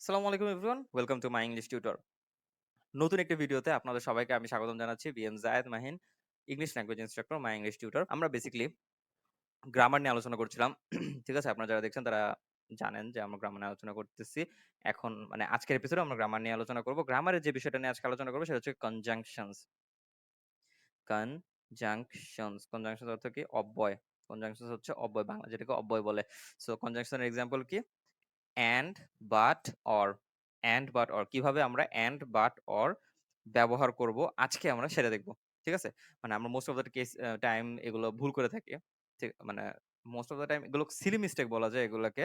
আসসালামু আলাইকুম everyone welcome to my English tutor. নতুন একটি ভিডিওতে আপনাদের সবাইকে আমি স্বাগতম জানাচ্ছি BM Zayed Mahin English language instructor my English tutor. আমরা বেসিক্যালি গ্রামার নিয়ে আলোচনা করছিলাম ঠিক আছে? আপনারা যারা দেখছেন তারা জানেন যে আমরা গ্রামার নিয়ে আলোচনা করতেছি। এখন মানে আজকের এপিসোডে আমরা গ্রামার নিয়ে আলোচনা করব। গ্রামারের যে বিষয়টা নিয়ে আজকে আলোচনা করব সেটা হচ্ছে কনজাংশনস কনজাংশনস কনজাংশন অর্থ কি? অব্যয়। কনজাংশন হচ্ছে অব্যয় বাংলা যেটাকে অব্যয় বলে। সো কনজাংশনের এক্সাম্পল কি? And but or and but or কীভাবে আমরা অ্যান্ড বাট অর ব্যবহার করব, আজকে আমরা সেটা দেখব, ঠিক আছে? মানে আমরা most of the case time এগুলো ভুল করে থাকি, ঠিক মানে মোস্ট অফ দ্য টাইম এগুলো সিলি মিস্টেক বলা যায় এগুলোকে,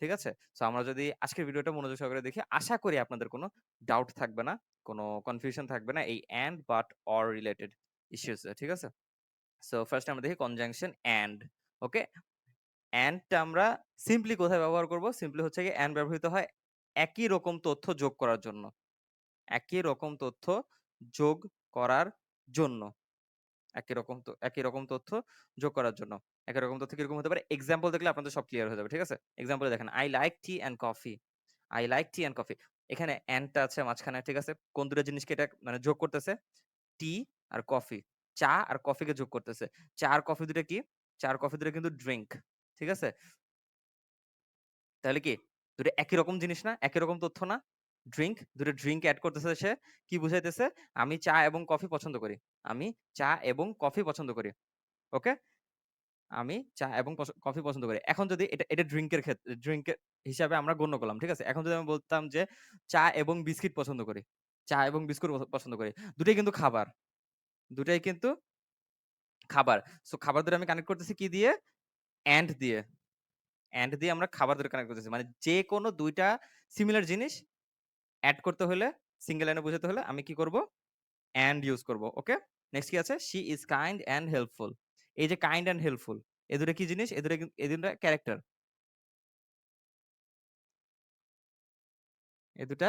ঠিক আছে? সো আমরা যদি আজকের ভিডিওটা মনোযোগ সহকারে দেখি, আশা করি আপনাদের কোনো ডাউট থাকবে না, কোনো কনফিউশন থাকবে না এই and but or related issues ঠিক আছে? সো ফার্স্ট আমরা দেখি কনজাংশন অ্যান্ড ওকে অ্যান্ডটা আমরা সিম্পলি কোথায় ব্যবহার করব? সিম্পলি হচ্ছে কি অ্যান্ড ব্যবহৃত হয় একই রকম তথ্য যোগ করার জন্য। একই রকম তথ্য যোগ করার জন্য। একই রকম একই রকম তথ্য যোগ করার জন্য। একই রকম তথ্য কীরকম হতে পারে? এক্সাম্পল দেখলে আপনাদের সব ক্লিয়ার হয়ে যাবে, ঠিক আছে? এক্সাম্পলে দেখেন I like tea and coffee I like tea and coffee এখানে অ্যান্ডটা আছে মাঝখানে, ঠিক আছে? কোন দুটো জিনিসকে এটা মানে যোগ করতেছে? টি আর কফি চা আর কফিকে যোগ করতেছে। চা আর কফি দুটো কি? চা আর কফি দুটো কিন্তু ড্রিঙ্ক ঠিক আছে? তাহলে কি? দুটো একই রকম জিনিস না? একই রকম তথ্য না? ড্রিঙ্ক দুটো ড্রিঙ্ক অ্যাড করতেছে সে। কি বুঝাইতেছে? আমি চা এবং কফি পছন্দ করি। আমি চা এবং কফি পছন্দ করি। ওকে? আমি চা এবং কফি পছন্দ করি। এখন যদি এটা এটা ড্রিঙ্কের ক্ষেত্রে ড্রিঙ্কের হিসাবে আমরা গণ্য করলাম, ঠিক আছে? এখন যদি আমি বলতাম যে চা এবং বিস্কিট পছন্দ করি, চা এবং বিস্কুট পছন্দ করি, দুটোই কিন্তু খাবার। দুটাই কিন্তু খাবার। সো খাবার দুটো আমি কানেক্ট করতেছি কি দিয়ে? অ্যান্ড দিয়ে অ্যান্ড দিয়ে আমরা খাবার দুটো কানেক্ট করতেছি। মানে যে কোনো দুইটা সিমিলার জিনিস অ্যাড করতে হলে সিঙ্গেল লাইনে বোঝাতে হলে আমি কি করব? অ্যান্ড ইউজ করব ওকে নেক্সট কি আছে? She is kind and helpful এই যে কাইন্ড অ্যান্ড হেল্পফুল এ দুটো কি জিনিস? এ দুটো এ দুটো ক্যারেক্টার এ দুটা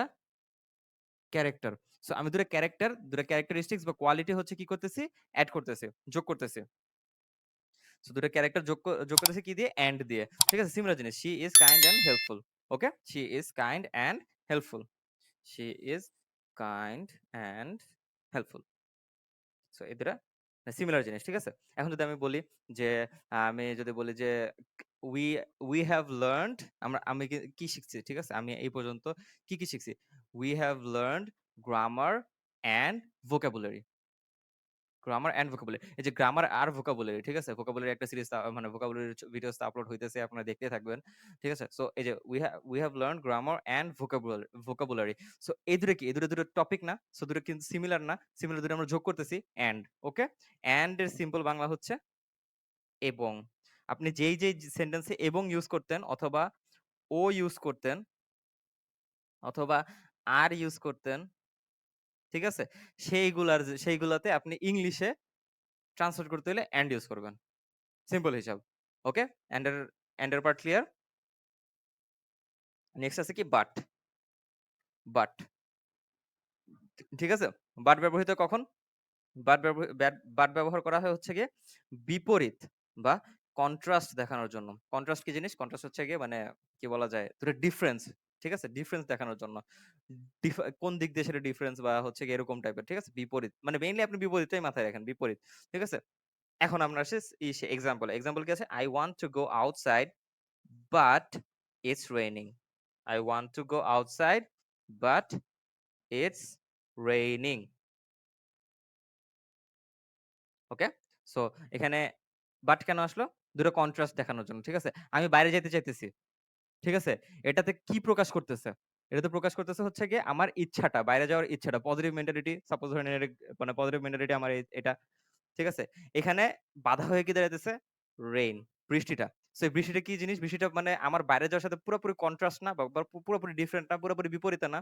ক্যারেক্টার সো আমি দুটো ক্যারেক্টার দুটো ক্যারেক্টারিস্টিক্স বা কোয়ালিটি হচ্ছে কি করতেছি? অ্যাড করতেছি, যোগ করতেছি। সো দুটো ক্যারেক্টার যোগ যোগ করতেছি কি দিয়ে? অ্যান্ড দিয়ে। ঠিক আছে? সিমিলার জিনিস। She is kind and helpful okay she is kind and helpful she is kind and helpful so এই দুটা সিমিলার জিনিস, ঠিক আছে? এখন যদি আমি বলি যে, আমি যদি বলি যে উই উই হ্যাভ লার্নড আমরা, আমি কি শিখছি? ঠিক আছে? আমি এই পর্যন্ত কি কি শিখছি? We have learned grammar and vocabulary grammar and vocabulary এই যে গ্রামার আর ভোকাবুলারি ঠিক আছে? ভোকাবুলারি একটা সিরিজ মানে ভোকাবুলারি ভিডিওস আপলোড হইতেছে, আপনারা দেখতে থাকবেন, ঠিক আছে? সো এই যে we have we have learn grammar and vocabulary vocabulary so এই দুটো কি? এই দুটো দুটো টপিক না? সো দুটো কিন্তু সিমিলার না? সিমিলার দুটো আমরা যোগ করতেছি এন্ড ওকে এন্ড এর সিম্পল বাংলা হচ্ছে এবং। আপনি যেই যেই সেন্টেন্সে এবং ইউজ করতেন অথবা ও ইউজ করতেন, অথবা আর ইউজ করতেন ঠিক আছে? সেইগুলার সেইগুলাতে আপনি ইংলিশে ট্রান্সলেট করতে হলে এন্ড ইউজ করবেন। সিম্পল হিসাব। ওকে? এর এন্ড পার্ট ক্লিয়ার? নেক্সট আছে কি বাট। বাট। ঠিক আছে? বাট ব্যবহৃত কখন? বাট বাট ব্যবহার করা হয় হচ্ছে গিয়ে বিপরীত বা কন্ট্রাস্ট দেখানোর জন্য। কন্ট্রাস্ট কি জিনিস? কন্ট্রাস্ট হচ্ছে গিয়ে মানে কি বলা যায়? দুটো ডিফারেন্স ঠিক আছে? ডিফারেন্স দেখানোর জন্য। কোন দিক দিয়ে সেটা ডিফারেন্স বা হচ্ছে এরকম টাইপের। ঠিক আছে? বিপরীত। মানে মেইনলি আপনি বিপরীতটাই মাথায় রাখেন। বিপরীত। ঠিক আছে? এখন আমরা আসি ইসে এক্সাম্পল। এক্সাম্পল কি আছে? I want to go outside, but it's raining. I want to go outside, but it's raining. Okay? So এখানে বাট কেন আসলো? দুটো কন্ট্রাস্ট দেখানোর জন্য। ঠিক আছে? আমি বাইরে যেতে চাইতেছি। ঠিক আছে? এটাতে কি প্রকাশ করতেছে? এটাতে প্রকাশ করতেছে হচ্ছে গিয়ে আমার ইচ্ছাটা, বাইরে যাওয়ার ইচ্ছাটা। পজিটিভ মেন্টালিটি সাপোজ ধরেন মানে পজিটিভ মেন্টালিটি আমার এটা। ঠিক আছে? এখানে বাধা হয়ে কি দাঁড়াইতেছে? রেইন, বৃষ্টিটা। সো এই বৃষ্টিটা কি জিনিস? বৃষ্টিটা মানে আমার বাইরে যাওয়ার সাথে পুরোপুরি কন্ট্রাস্ট না বা পুরোপুরি ডিফারেন্ট না, পুরোপুরি বিপরীত না।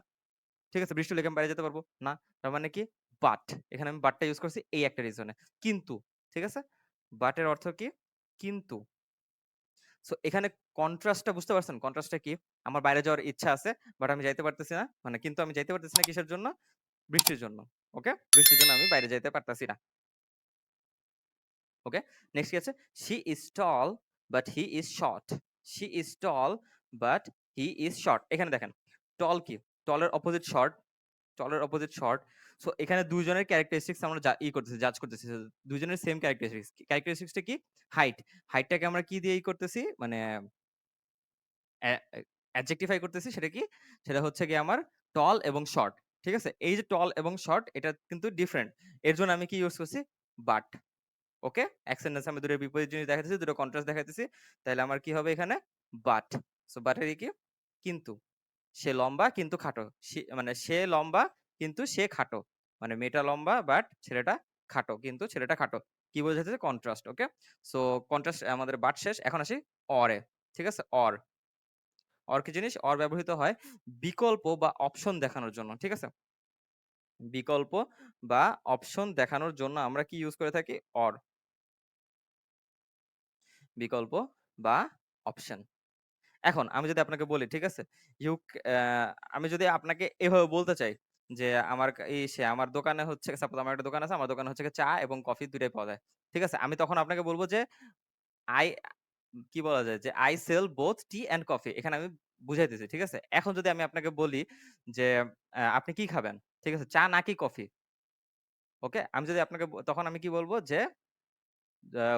ঠিক আছে? বৃষ্টি হলে আমি বাইরে যেতে পারব? না। তার মানে কি? বাট। এখানে আমি বাটটা ইউজ করছি এই একটা রিজনে। কিন্তু, ঠিক আছে? বাটের অর্থ কি? কিন্তু। সো এখানে কন্ট্রাস্টটা বুঝতে পারছেন? কন্ট্রাস্টটা কি? আমার বাইরে যাওয়ার ইচ্ছা আছে, বাট আমি যাইতে পারতেছি না। মানে কিন্তু আমি যাইতে পারতেছি না কিসের জন্য? বৃষ্টির জন্য। ওকে? বৃষ্টির জন্য আমি বাইরে যাইতে পারতাছি না। ওকে? নেক্সট কি আছে? She is tall but he is short she is tall but he is short এখানে দেখেন। টল কি? টলের অপোজিট শর্ট, টলের অপোজিট শর্ট। সো এখানে ২ জনের ক্যারেক্টারিস্টিক্স আমরা ই করতেছি, জাজ করতেছি। সো ২ জনের সেম ক্যারেক্টারিস্টিক্স। ক্যারেক্টারিস্টিক্স টা কি? হাইট। হাইটটাকে আমরা কি দিয়ে ই করতেছি? মানে অ্যা অ্যা অ্যাডজেক্টিফাই করতেছি সেটা কি? সেটা হচ্ছে গিয়ে আমার টল এবং শর্ট। ঠিক আছে? এই যে টল এবং শর্ট এটা কিন্তু ডিফারেন্ট। এর জন্য আমি কি ইউজ করছি? বাট। ওকে? এক সেন্টেন্সে আমি ২ টা বিপরীত জিনিস দেখাইতেছি, ২ টা কন্ট্রাস্ট দেখাইতেছি। তাইলে আমার কি হবে এখানে? বাট। সো বাট এর কি? কিন্তু। সে লম্বা কিন্তু খাটো। মানে সে লম্বা কিন্তু সে খাটো। মানে মেয়েটা লম্বা বাট ছেলেটা খাটো। কিন্তু ছেলেটা খাটো। কি বোঝাইতেছে? কন্ট্রাস্ট। ওকে? সো কন্ট্রাস্ট আমাদের বাট শেষ। এখন আসি অর। ঠিক আছে? অর। অর কি জিনিস? অর ব্যবহৃত হয় বিকল্প বা অপশন দেখানোর জন্য। ঠিক আছে? বিকল্প বা অপশন দেখানোর জন্য আমরা কি ইউজ করে থাকি? অর। বিকল্প বা অপশন। এখন আমি যদি আপনাকে বলি, ঠিক আছে? ইউ আমি যদি আপনাকে এভাবে বলতে চাই যে আমার কা ইসে আমার দোকানে হচ্ছে সাপোজ আমার একটা দোকান আছে। আমার দোকানে হচ্ছে চা এবং কফি ২ টাই পাওয়া যায়। ঠিক আছে? আমি তখন আপনাকে বলব যে আই কি বলা যায়? যে I sell both tea and coffee এখানে আমি বুঝাইতেছি। ঠিক আছে? এখন যদি আমি আপনাকে বলি যে আপনি কি খাবেন? ঠিক আছে? চা নাকি কফি? ওকে? আমি যদি আপনাকে তখন আমি কি বলব যে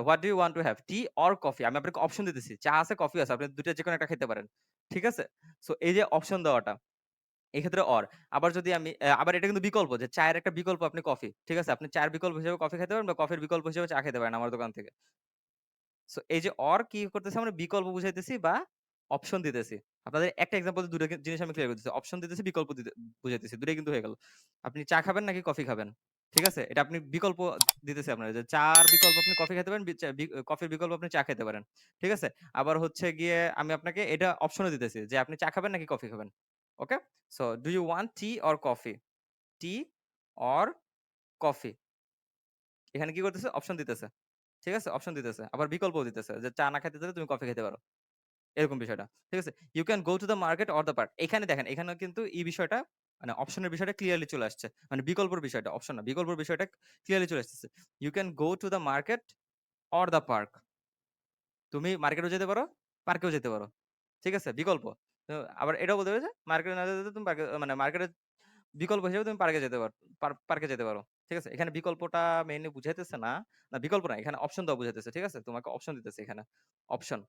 "what do you want to have? Tea or coffee?" আমি আপনাকে অপশন দিতেছি। চা আছে, কফি আছে। আপনি ২ টার যেকোনো একটা খেতে পারেন। ঠিক আছে? সো এই যে অপশন দেওয়াটা, এক্ষেত্রে অর। আবার যদি আমি আবার এটা কিন্তু বিকল্প যে চায়ের একটা বিকল্প আপনি কফি। ঠিক আছে? আপনি চায়ের বিকল্প হিসেবে কফি খেতে পারেন বা কফির বিকল্প হিসেবে চা খেতে পারেন আমার দোকান থেকে। সো এই যে অর কি করতেছি আমরা বিকল্প বুঝাইতেছি বা অপশন দিতেছি। আপনাদের একটা এক্সাম্পল দিয়ে ২ টা জিনিস আমি ক্লিয়ার করতেছি। অপশন দিতেছি, বিকল্প বুঝাইতেছি। দুটোই কিন্তু হয়ে গেল। আপনি চা খাবেন নাকি কফি খাবেন? ঠিক আছে? এটা আপনি বিকল্প দিতেছে আপনার যে চা'র বিকল্প আপনি কফি খেতে পারেন, কফির বিকল্প আপনি চা খেতে পারেন। ঠিক আছে? আবার হচ্ছে গিয়ে আমি আপনাকে এটা অপশনও দিতেছি যে আপনি চা খাবেন নাকি কফি খাবেন। Okay? So do you want tea or coffee? Tea or coffee? এখানে কি করতেছে? অপশন দিতেছে। ঠিক আছে? অপশন দিতেছে। আবার বিকল্পও দিতেছে যে চা না খাইতে চাইলে তুমি কফি খেতে পারো। এরকম বিষয়টা। ঠিক আছে? You can go to the market or the park. এখানে দেখেন এখানে কিন্তু এই বিষয়টা মানে অপশনের বিষয়টা ক্লিয়ারলি চলে আসছে। মানে বিকল্পর বিষয়টা, অপশন না। বিকল্পর বিষয়টা ক্লিয়ারলি চলে আসতেছে। You can go to the market or the park. তুমি মার্কেটেও যেতে পারো, পার্কেও যেতে পারো। ঠিক আছে? বিকল্প। তো আবার এটাও বলতে পারি যে মার্কেটে না যেতে তুমি মানে মার্কেটের বিকল্প হিসেবে তুমি পার্কে যেতে পারো পার পার্কে যেতে পারো। ঠিক আছে? এখানে বিকল্পটা মেইনলি বুঝাইতেছে না, না বিকল্প না এখানে অপশন দেওয়া বুঝাইতেছে। ঠিক আছে? তোমাকে অপশন দিতেছে এখানে। অপশন।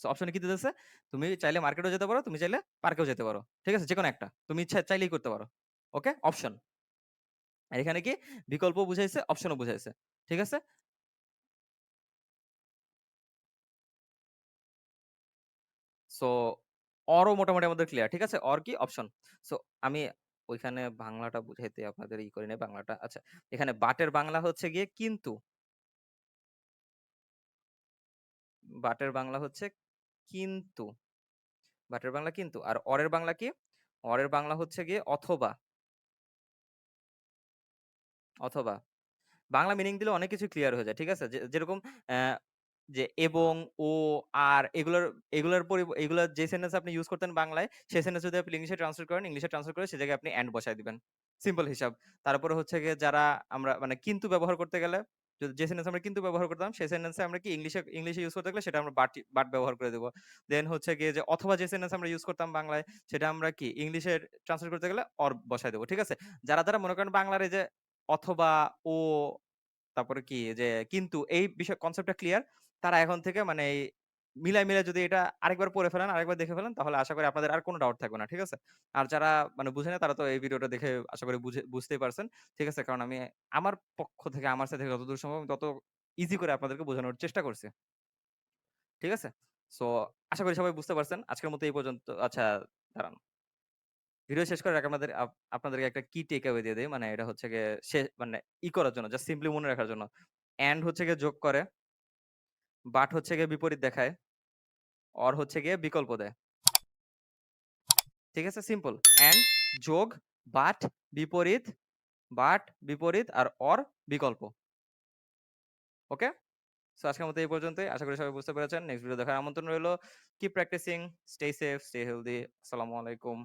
সো অপশনে কি দিতেছে? তুমি চাইলে মার্কেটেও যেতে পারো, তুমি চাইলে পার্কেও যেতে পারো। ঠিক আছে? যেকোনো একটা। তুমি ইচ্ছা চাইলেই করতে পারো। ওকে? অপশন। আর এখানে কি বিকল্প বুঝাইছে, অপশনও বুঝাইছে। ঠিক আছে? সো অরও মোটামুটি আমাদের ক্লিয়ার। ঠিক আছে? অর কি? অপশন। সো আমি ওইখানে বাংলাটা বুঝাইতে আপনাদের ই করি নাই বাংলাটা। আচ্ছা, এখানে বাটের বাংলা হচ্ছে গিয়ে কিন্তু। বাটের বাংলা হচ্ছে কিন্তু। বাটের বাংলা কিন্তু। আর অরের বাংলা কি? অরের বাংলা হচ্ছে গিয়ে অথবা। অথবা। বাংলা মিনিং দিলে অনেক কিছু ক্লিয়ার হয়ে যায়। ঠিক আছে? যেরকম যে এবং, ও, আর এগুলোর এগুলার পরি এগুলার যে সেন্টেন্স আপনি ইউজ করতেন বাংলায়, সেই সেন্টেন্স যদি আপনি ইংলিশে ট্রান্সলেট করেন, ইংলিশে ট্রান্সলেট করে সে জায়গায় আপনি এন্ড বসায় দিবেন। সিম্পল হিসাব। তারপরে হচ্ছে গিয়ে যারা আমরা মানে কিন্তু ব্যবহার করতে গেলে য যে সেন্টেন্স আমরা কিন্তু ব্যবহার করতাম, সেই সেন্টেন্সে আমরা কি ইংলিশে ইংলিশে ইউজ করতে গেলে সেটা আমরা বাট বাট ব্যবহার করে দিব। দেন হচ্ছে গিয়ে যে অথবা যে সেন্টেন্স আমরা ইউজ করতাম বাংলায়, সেটা আমরা কি ইংলিশে ট্রান্সলেট করতে গেলে অর বসায় দেব। ঠিক আছে? যারা, যারা মনে করেন বাংলার এই যে অথবা, ও তারপরে কি যে কিন্তু এই বিষয় কনসেপ্টটা ক্লিয়ার। তারা এখন থেকে মানে এই মিলায়, মিলায় যদি এটা আরেকবার পড়ে ফেলেন, আরেকবার দেখে ফেলেন তাহলে আশা করি আপনাদের আর কোন ডাউট থাকবে না। ঠিক আছে? আর যারা মানে বুঝে না তারা তো এই ভিডিওটা দেখে আশা করি বুঝে বুঝতেই পারছেন। ঠিক আছে? কারণ আমি আমার পক্ষ থেকে আমার সাইড থেকে যতদূর সম্ভব তত ইজি করে আপনাদেরকে বোঝানোর চেষ্টা করছি। ঠিক আছে? সো আশা করি সবাই বুঝতে পারছেন। আজকের মতো এই পর্যন্ত আচ্ছা দাঁড়ান। ভিডিও শেষ আগে আপনাদের আপ আপনাদেরকে একটা কি টেক অ্যাওয়ে দিয়ে দেই। মানে এটা হচ্ছে গিয়ে মানে ই করার জন্য জাস্ট সিম্পলি মনে রাখার জন্য। এন্ড হচ্ছে গিয়ে যোগ করে। বাট হচ্ছে গিয়ে বিপরীত দেখায়। অর হচ্ছে গিয়ে বিকল্প দেয়। ঠিক আছে? সিম্পল। অ্যান্ড যোগ, বাট, বিপরীত, বাট, বিপরীত আর অর বিকল্প। ওকে? সো আজকের মতো এই পর্যন্তই। আশা করি সবাই বুঝতে পেরেছেন। নেক্সট ভিডিও দেখার আমন্ত্রণ রইল। Keep practicing, stay safe, stay healthy আসসালামু আলাইকুম।